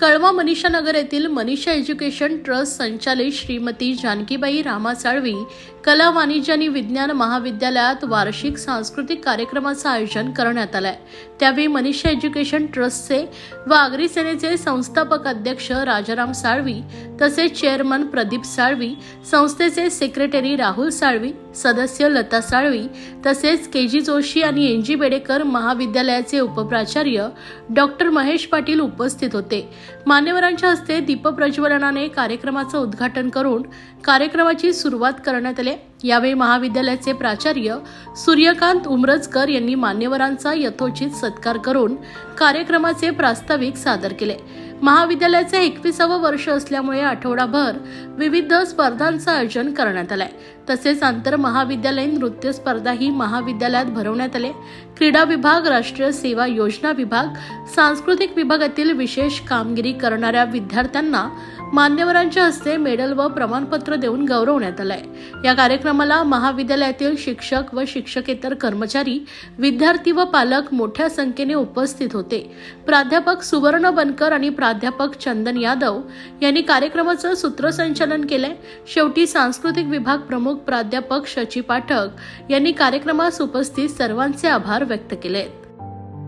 कळवा मनीषा नगर येथील Manisha education trust संचालित श्रीमती जानकीबाई रामा साळवी कला वाणिज्य आणि विज्ञान महाविद्यालयात वार्षिक सांस्कृतिक कार्यक्रमाचं आयोजन करण्यात आलंय. त्यावेळी मनीषा एज्युकेशन ट्रस्टचे व आगरी सेनेचे संस्थापक अध्यक्ष राजाराम साळवी तसेच चेअरमन प्रदीप साळवी संस्थेचे सेक्रेटरी राहुल साळवी सदस्य लता साळवी तसेच के जी जोशी आणि एन जी बेडेकर महाविद्यालयाचे उपप्राचार्य डॉक्टर महेश पाटील उपस्थित होते. मान्यवरांच्या हस्ते दीपप्रज्वलनाने कार्यक्रमाचं उद्घाटन करून कार्यक्रमाची सुरुवात करण्यात आली. यावेळी महाविद्यालयाचे प्राचार्य सूर्यकांत उमरजकर यांनी मान्यवरांचा यथोचित सत्कार करून कार्यक्रमाचे प्रास्ताविक सादर केले. महाविद्यालयाचे एकविसावं वर्ष असल्यामुळे आठवडाभर विविध स्पर्धांचं आयोजन करण्यात आलंय. तसेच आंतर महाविद्यालयीन नृत्य स्पर्धाही महाविद्यालयात भरवण्यात आले. क्रीडा विभाग राष्ट्रीय सेवा योजना विभाग सांस्कृतिक विभागातील विशेष कामगिरी करणाऱ्या विद्यार्थ्यांना मान्यवरांच्या हस्ते मेडल व प्रमाणपत्र देऊन गौरवण्यात आलंय. या कार्यक्रमाला महाविद्यालयातील शिक्षक व शिक्षकेतर कर्मचारी विद्यार्थी व पालक मोठ्या संख्येने उपस्थित होते. प्राध्यापक सुवर्ण बनकर आणि प्राध्यापक चंदन यादव यांनी कार्यक्रमाचं सूत्रसंचालन केलंय. शेवटी सांस्कृतिक विभाग प्रमुख प्राध्यापक शची पाठक यांनी कार्यक्रमास उपस्थित सर्वांचे आभार व्यक्त केले